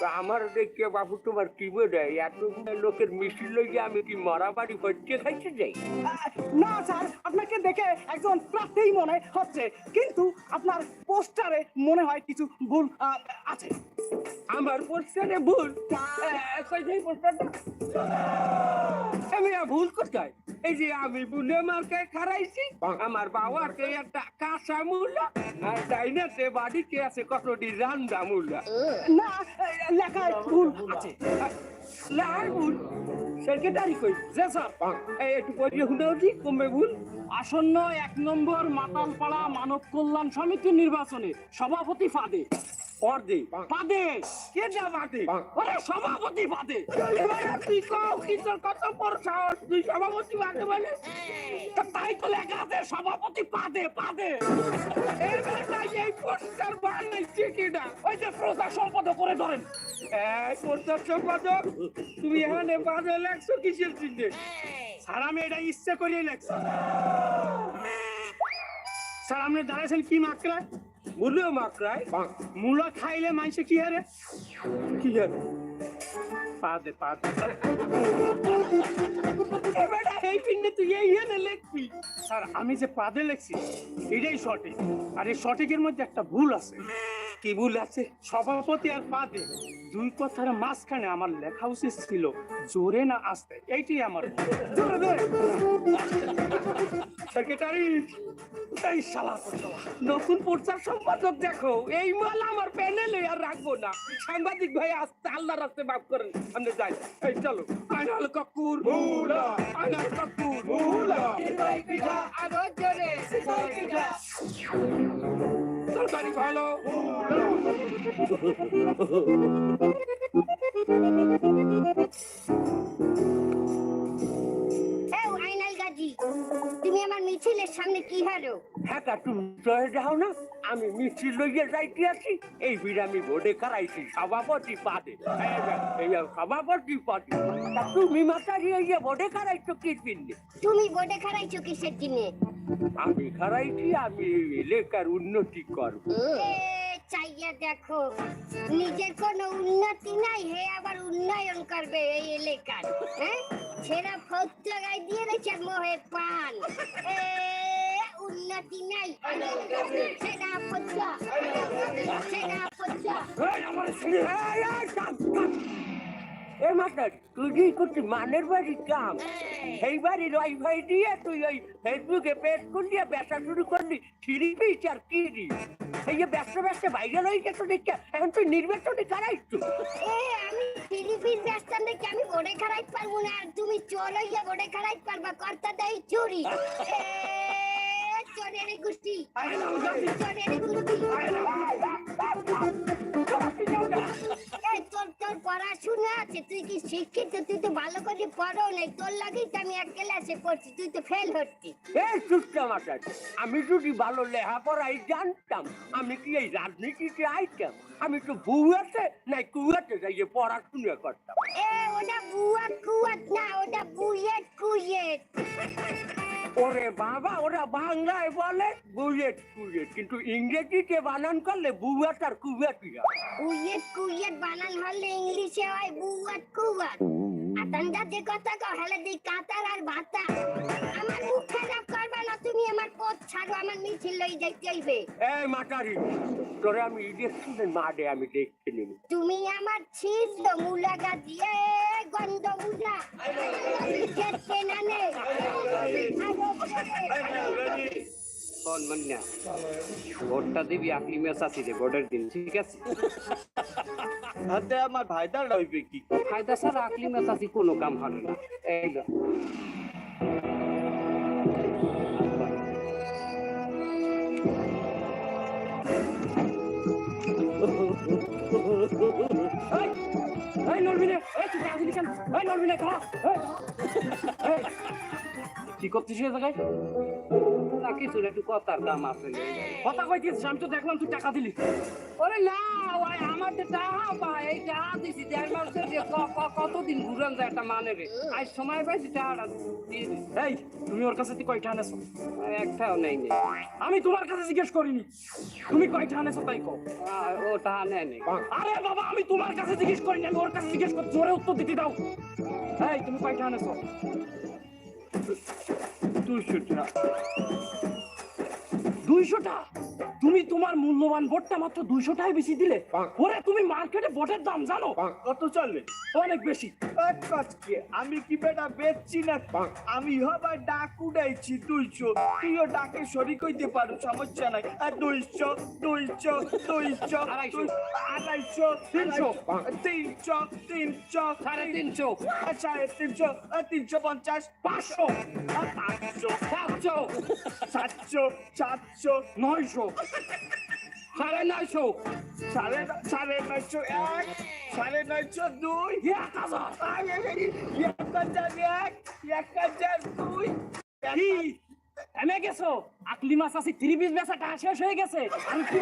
তো আমার দেখে বাবু তোমার কি বোধ এত লোকের মিছিল লইয়া আমি কি মরা বাড়ি হচ্ছে খাইতে যাই? না স্যার আপনাকে দেখে একজন প্রার্থী মনে হচ্ছে। কিন্তু আপনার পোস্টারে মনে হয় কিছু ভুল আছে। আমার পোস্টারে ভুল? কই যাই পোস্টারটা? আমি ভুল কোথায়? এই যে আমি বুনে মার্কে খারাইছি আমার বাবাকে একটা কাঁচা মূল্য আর ডাইনাতে বাড়িতে আছে কতটি রান্দা মূল্য না লেখায় ভুল। আছে। লাই ভুল। সেক্রেটারি কই? যে স্যার। এই একটু পড়িয়ে শুনেও দি কমবে ভুল। আসন্ন এক নম্বর মাতালপাড়া মানব কল্যাণ সমিতি নির্বাচনে সভাপতি ফাদে। দে পাদে কে যা বাদে? ওরে সভাপতি পাদে তুই কও কি তোর কত বড় সাহস? তুই সভাপতি বাদে বলে? তা তাই তো লেখা আছে সভাপতি পাদে পাদে এর মানে এই পোস্টার বানাইছে কিনা? ওই যে প্রচার সম্পাদক করে ধরেন। এই পোস্টার সম্পাদক তুমি এখানে বাদে লাগছো কিসের চিন্তে স্যার আমি এটা ইচ্ছে করিয়ে লেখছি। স্যার আপনি দাঁড়াইছেন কি মাত্রায় বলল মাকড়াই মূলা খাইলে মানুষে কি হারে কি জানো পাদে পাদে এবার এই পিন্নে তুই এই এনে লিখবি। স্যার আমি যে পাদে লেখছি এটাই সঠিক। আর এই সঠিকের মধ্যে একটা ভুল আছে। কি ভুল আছে? সভাপতি আর পাদে দুই কথার মাঝখানে আমার লেখা উচিত ছিল জোরে না আসতে। এইটাই আমার জোরে সেক্রেটারি এই শালা শালা নতুন প্রচার সম্পাদক দেখো এই মাল আমার প্যানেলে আর রাখব না। সাংবাদিক ভাই আসতে আল্লাহ রাস্তে মাফ করেন। আমরা যাই এই চলো। আইনাল কাকুর আইনাল কাকুর আরও জোরে তরকারি ভালো। এই আমার মিছিলের সামনে কি হারো হ্যাঁ যাও না আমি মিছিল লইয়া যাইতে আছি এই খারাইছি সভাপতি পাদে। সভাপতি পাদে। তা তুমি মাতারি এই যে বোর্ডে খারাইছো কি পিন্নে তুমি খারাইছো কিসের আমি খারাইছি আমি এলাকার উন্নতি করব। চাইয়া দেখো নিজের কোনো উন্নতি নাই হে আবার উন্নয়ন করবে এই এলাকার হ্যাঁ? ছেঁড়া ফৌজ গাই দিয়ে রেখে মোহে পান উন্নতি নাই। ছেঁড়া ফৌজ ছেঁড়া ফৌজ এ মাস্টার তুই কি করছিস? মানের বাড়ির কাম। সেই বাড়ির ওয়াইফাই দিয়ে তুই ওই ফেসবুকে পেজ করলি ব্যবসা শুরু করলি। পিস আর কি দি এই যে ব্যবসা ব্যবসা ভাইরাল হয়ে গেছে এখন তুই নির্বাচনে কারাইছ এ ফিলিপিন ব্যস্তান দেখে আমি ভোটে খারাইতে পারব না? আর তুমি চোর হইয়া ভোটে খারাইতে পারবা। কর্তা দেয় চুরি। চোরের গোষ্ঠী। চোরের গোষ্ঠী। তোর তোর পড়াশোনা আছে তুই কি শিক্ষিত? তুই তো ভালো করে পড়ো নাই। তোর লাগেই তো আমি এক ক্লাসে পড়ছি তুই তো ফেল হচ্ছি এই সুস্থা মাস্টার আমি যদি ভালো লেখাপড়াই জানতাম আমি কি এই রাজনীতিতে আইতাম? আমি তো বুয়াতে নাই কুয়াতে যাই যে পড়াশোনা করতাম। এ ওটা বুয়া কুয়াত না ওটা বুয়েট কুয়েট ওরে বাবা ওরা বাংলায় বলে বুয়েট কুয়েট কিন্তু ইংরেজিতে বানান করলে বুয়েট আর কুয়েট কুয়েট কুয়েট বানান হলে ইংলিশে হয় বুয়াট কুয়াট। আতান্দা যে কথা কও দি কাতার আর ভাতা আমার মুখ খারাপ করবে না তুমি আমার পথ ছাড়ো আমার মিছিল লই যাইতে হইবে। এই মাটারি তোরে আমি ইলেকশনের মাঠে আমি দেখতে নিব। তুমি আমার ছিল মুলা গাজি এ গন্ধ মুলা খেতে না নে। ফোন ভোটটা দিবি আপনি মেসাছি দে ভোটের দিন ঠিক আছে? হাতে আমার ভাইদার হইবে কি? ফায়দা ছাড়া আকলি মেসাছি কোনো কাম হবে না। এই লো। কি করছিস এ জায়গায় কিছু একটু কথার দাম আছে। কথা কইতেছিস আমি তো দেখলাম তুই টাকা দিলি। ওরে না ওই আমার তো টাকা পায় এই টাকা দিছি দেড় মাসের যে ক- ক- কতদিন ঘুরান যায় একটা মানে রে আজ সময় পাইছি টাকাটা এই তুমি ওর কাছে কয়টা আনেছো? একটাও নেই নেই আমি তোমার কাছে জিজ্ঞেস করিনি। তুমি কয়টা আনেছো তাই কও? আহ, ও টাকা নেয় নেই আরে বাবা আমি তোমার কাছে জিজ্ঞেস করিনি আমি ওর কাছে জিজ্ঞেস করছি জোরে উত্তর দিতে দাও। এই তুমি কয়টা আনেছো? Dur şurtuna. দুইশোটা? তুমি তোমার মূল্যবান ভোটটা মাত্র দুইশোটাই বেশি দিলে ওরে তুমি মার্কেটে ভোটের দাম জানো? কত চলবে অনেক বেশি। আমি কি বেটা বেচছি না? আমি হবার ডাক উড়াইছি দুইশো। তুইও ডাকে শরিক হইতে পারো সমস্যা নাই। আর দুইশো দুইশো দুইশো আড়াইশো। তিনশো। তিনশো তিনশো সাড়ে তিনশো। আর সাড়ে তিনশো তিনশো পঞ্চাশ। পাঁচশো। পাঁচশো। সাতশো। সাতশো সাতশো নয়শো সাড়ে নয়শো সাড়ে সাড়ে নয়শো এক সাড়ে নয়শো দুই এক হাজার। এক হাজার এক এক হাজার দুই এমে গেছো? আকলি মাছ আছে তিরি বেচা টাকা শেষ হয়ে গেছে। আমি কি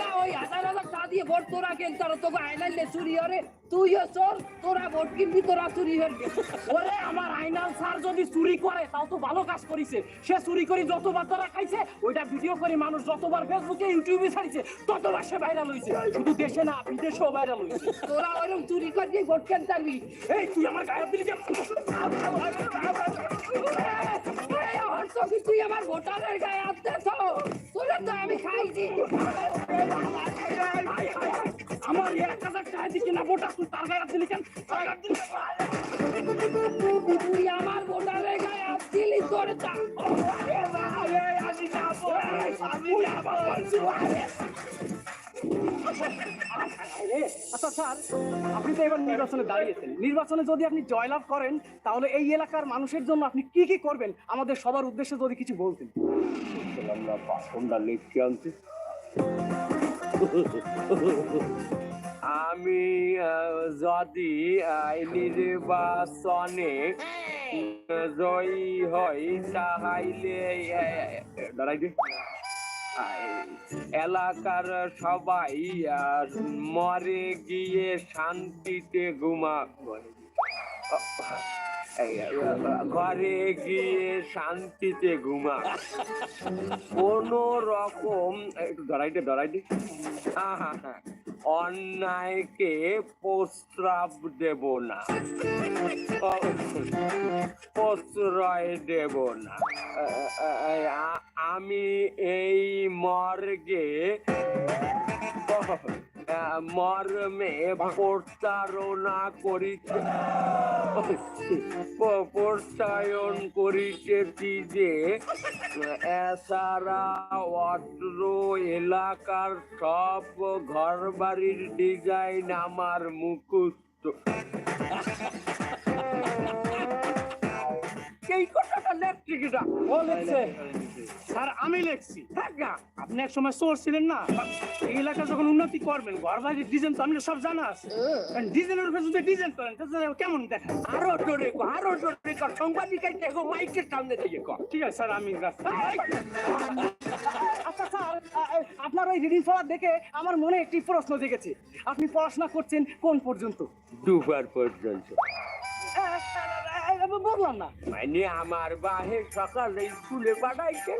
না? ওই হাজার হাজার টাকা দিয়ে তোরা কিনতে আর তোকে চুরি হরে। তুইও চোর, তোরা কিনবি, তোরা চুরি হরবি ওরে, আমার স্যার যদি চুরি করে, তাও তো ভালো কাজ করিছে। সে চুরি করে যতবার খাইছে, ওইটা ভিডিও করে মানুষ যতবার ফেসবুকে ইউটিউবে ছাড়িছে, ততবার সে ভাইরাল হইছে। শুধু দেশে না, বিদেশেও ভাইরাল হইছে। তোরা ওইরকম চুরি করে দিয়ে ভোট পারবি এই, তুই আমার গায়ে দিলি যে এই হর্ষকি তুই আমার ভোটারের গায়ে আসতে তো তোরা তো আমি খাইছি আমার এক হাজার টাকা দিকে না ভোটার তুই তার গায়ে দিলি গায়ে দিলি কেন? তুই আমার ভোটারের গায়ে আসছিলি তোর আচ্ছা স্যার আপনি তো এবার নির্বাচনে দাঁড়িয়েছেন। নির্বাচনে যদি আপনি জয়লাভ করেন, তাহলে এই এলাকার মানুষের জন্য আপনি কি কি করবেন? আমাদের সবার উদ্দেশ্যে যদি কিছু বলতেন। আমি যদি নির্বাচনে জয়ী হই তাহাইলে দাঁড়াই এলাকার সবাই আর মরে গিয়ে শান্তিতে এই, আহ, ঘরে গিয়ে শান্তিতে ঘুমা কোন রকম আহা, হা। অন্যায়কে প্রস্রাব দেব না। প্রশ্রয় দেব না। আমি এই মর্গে মর্মে প্রতারণা করিতে প্রত্যায়ন করিতেছি যে এছাড়া অত্র এলাকার সব ঘর বাড়ির ডিজাইন আমার মুখস্থ। এই কথাটা লেখছি কিনা? ও লিখছে। স্যার আমি লিখছি। আপনি এক সময় সোর্স ছিলেন না? এই এলাকা যখন উন্নতি করবেন ঘর বাড়ির ডিজাইন তো আপনার সব জানা আছে। ডিজাইনের উপরে যদি ডিজাইন করেন কেমন দেখা আরও জোরে কর, আরও জোরে কর। সাংবাদিকের দেখো মাইকের সামনে দিয়ে কর। ঠিক আছে স্যার আমি আচ্ছা স্যার আপনার ওই রিডিং পড়া দেখে আমার মনে একটি প্রশ্ন জেগেছে। আপনি পড়াশোনা করছেন কোন পর্যন্ত? দুবার পর্যন্ত। এ, এ, না। মানে আমার বাহে সকালে স্কুলে পাঠাইছে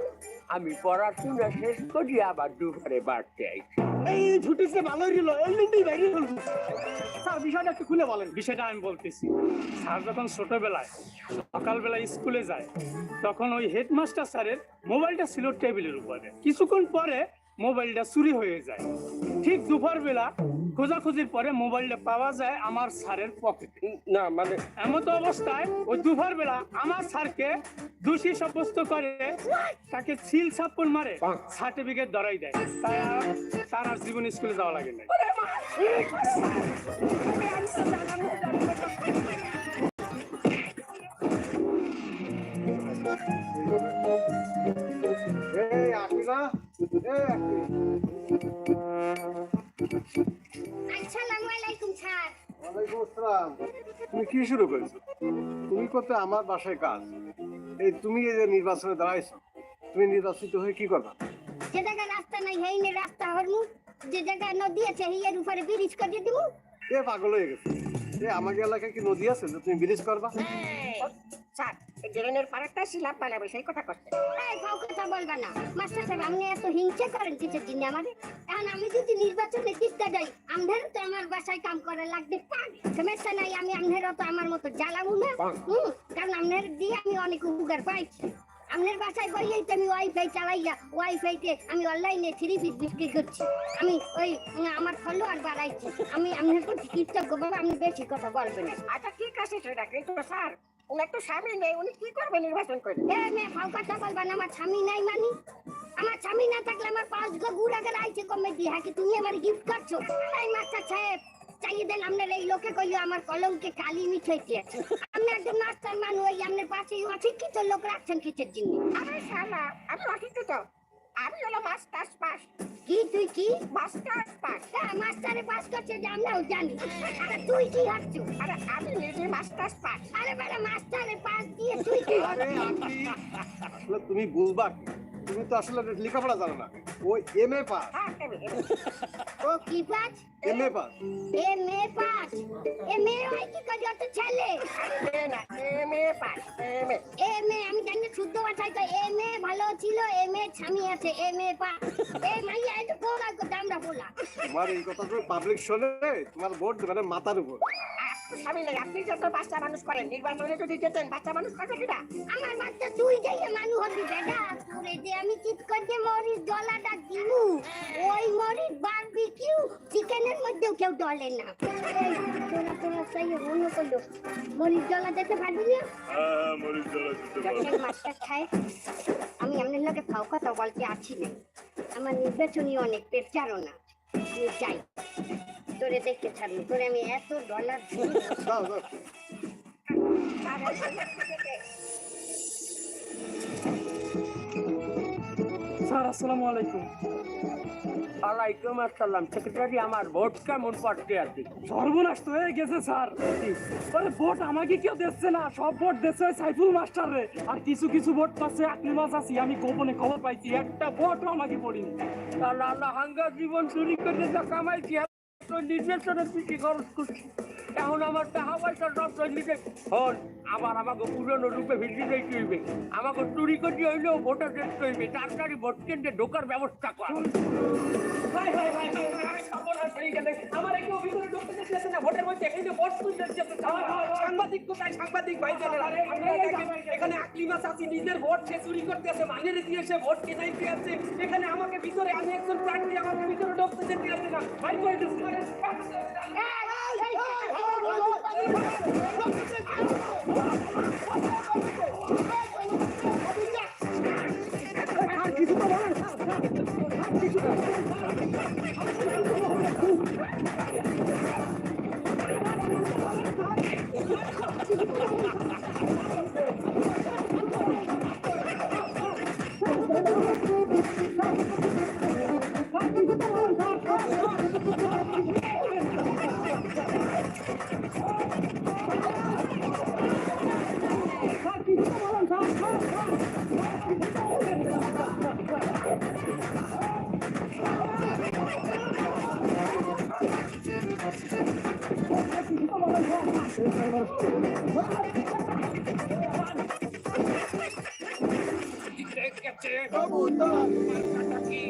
আমি পড়াশোনা শেষ করি আবার দুপুরে বাড়তে আইছি। এই ছুটিতে ভালোই রইল এই বাইরে হল স্যার বিষয়টা একটু খুলে বলেন। বিষয়টা আমি বলতেছি স্যার যখন ছোটবেলায় সকালবেলা স্কুলে যায় তখন ওই হেডমাস্টার স্যারের মোবাইলটা ছিল টেবিলের উপরে। কিছুক্ষণ পরে মোবাইলটা চুরি হয়ে যায়। ঠিক দুপুর বেলা খোঁজাখুঁজির পরে মোবাইলটা পাওয়া যায় আমার স্যারের পকেটে না মানে এমন তো অবস্থায় ওই দুপুর বেলা আমার স্যারকে দোষী সাব্যস্ত করে তাকে সিল সাপ্পন মারে সার্টিফিকেট ধরাই দেয় তাই আর তার আর জীবন স্কুলে যাওয়া লাগে না আসসালাম তুমি কি শুরু করেছ? তুমি করতে আমার বাসায় কাজ। এই তুমি এই যে নির্বাচনে দাঁড়াইছো তুমি নির্বাচিত হয়ে কি করবা? যে জায়গায় রাস্তা নাই হেই নে রাস্তা হরমু। যে জায়গায় নদী আছে হেইয়ের উপরে ব্রিজ করে দিমু। এ পাগল হয়ে গেছে। এ আমাদের এলাকায় কি নদী আছে যে তুমি ব্রিজ করবা? স্যার এই ড্রেনের শিলাপ বানাবে সেই কথা করছে এই কাউ কথা বলবা না। মাস্টার সাহেব আপনি এত হিংসা করেন কিসের জন্য আমাদের? এখন আমি যদি নির্বাচনে জিততে যাই আমদের তো আমার বাসায় কাম করা লাগবে। সমস্যা নাই আমি আমদেরও তো আমার মতো জ্বালাবো না। হুম কারণ আমদের দিয়ে আমি অনেক উপকার পাইছি আমনের বাসায় বইয়েই তো আমি ওয়াইফাই চালাইয়া ওয়াইফাইতে আমি অনলাইনে থ্রি পিস বিক্রি করছি। আমি ওই আমার ফলোয়ার বাড়াইছি। আমি আপনার প্রতি কৃতজ্ঞ বাবা আপনি বেশি কথা বলবেন না। আচ্ছা ঠিক আছে সেটা কিন্তু স্যার। উনার তো স্বামী নেই উনি কি করবে নির্বাচন করে? ফাও কথা বান আমার স্বামী নাই মানি। আমার স্বামী না থাকলে আমার পাঁচ গুড়া করে আইছে কমেডি হ্যাঁ কি তুমি আমার গিফট করছ? এই মাস্টার সাহেব চাইয়ে দেন আপনার এই লোকে কইলো আমার কলমকে কালি মিঠাইতে আছে আপনি একজন মাস্টার মানুষ আপনার পাশে অশিক্ষিত লোক রাখছেন কিসের জন্য? আরে শালা আমি অশিক্ষিত? আমি হলো মাস্টার্স পাস কি তুই কি? মাস্টার্স পাস হ্যাঁ মাস্টারে পাস করছে যে আমরাও জানি। আরে তুই কি হচ্ছু আরে আমি নিজে মাস্টার্স পাস আরে বেটা মাস্টারে পাস দিয়ে তুই কি আসলে তুমি বুঝবা কি? তুমি তো আসলে লেখাপড়া জানো না। ওই এম এ পাস। ও কি পাস এম এ পাস এ মেয়ে পাস এ মেয়ে হয় কি করে অত ছেলে? এ না এমএ পাস এমএ এ মেয়ে আমি জানি শুদ্ধ ভাষায় তো স্বামী আছে এ মেয়ে পাস এ মাইয়া একটু কোলা দামটা বলা তোমার এই কথা তো পাবলিক শোনে তোমার ভোট মানে মাথার উপর। স্বামী নেই আপনি যত বাচ্চা মানুষ করেন নির্বাচনে যদি যেতেন বাচ্চা মানুষ করবে কিনা আমার বাচ্চা তুই যাইয়ে মানুষ হবি বেটা তোরে যে আমি করতে মরিস ডলাটা দিমু ওই মরিস বারবিকিউ চিকেনের মধ্যেও কেউ ডলে না। এই, তোরা তোরা সেই মনে করল। মরিস ডলা দিতে পারবি না? দেখেন মাস্টার সাহেব আমি আপনার লোকে ফাও কথা বলতে আছি না। আমার নির্বাচনী অনেক প্রচারণা আমি চাই। তোরে দেখতে ছাড়বো। তোরে আমি এত ডলার স্যার আসসালামু আলাইকুম। ওয়ালাইকুম আসসালাম। সেক্রেটারি আমার ভোট কেমন পড়তে আছে সর্বনাশ তো হয়ে গেছে স্যার। আরে ভোট আমাকে কেউ দিচ্ছে না। সব ভোট দিচ্ছে সাইফুল মাস্টার রে। আর কিছু কিছু ভোট পাচ্ছে আকলি মাছ আছি আমি গোপনে খবর পাইছি। একটা ভোটও আমাকে পড়িনি। আল্লাহ আল্লাহ হাঙ্গা জীবন চুরি করে যা কামাইছি নির্বাচনের পিছিয়ে খরচ করছি। এখন আমার টাকা পয়সা সব চলিতে হন আবার আমাকে পুরনো রূপে ভিড়ি দিতে হইবে। আমাকে চুরি করতে হইলেও ভোটে দেখতে হইবে। তাড়াতাড়ি ভোট কেন্দ্রে ঢোকার ব্যবস্থা কর। ভোটের সাংবাদিক কোথায়? সাংবাদিক ভাই এখানে আকলি মাছ নিজের ভোট সে চুরি করতে আছে মানের দিয়ে সে ভোট কেনাইতে আছে এখানে আমাকে ভিতরে আমি একজন প্রার্থী আমাকে ভিতরে ঢুকতে দিতে আছে না। ভাই Oh, my God.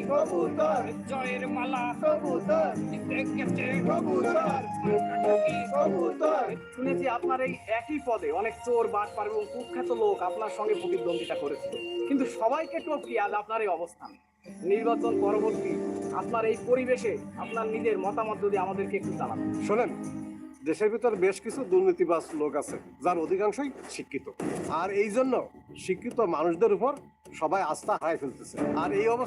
কবুতর জয়ের মালা। কবুতর। শুনেছি আপনার এই একই পদে অনেক চোর, বাটপার এবং কুখ্যাত লোক আপনার সঙ্গে প্রতিদ্বন্দ্বিতা করেছিল। কিন্তু সবাইকে টপকি আজ আপনার এই অবস্থান। নির্বাচন পরবর্তী আপনার এই পরিবেশে আপনার নিজের মতামত যদি আমাদেরকে একটু জানান। শোনেন, দেশের ভিতর বেশ কিছু দুর্নীতিবাজ লোক আছে, যার অধিকাংশই শিক্ষিত। আর এই জন্য শিক্ষিত মানুষদের উপর সবাই আস্থা হারাই ফেলতেছে। আর এই অবস্থা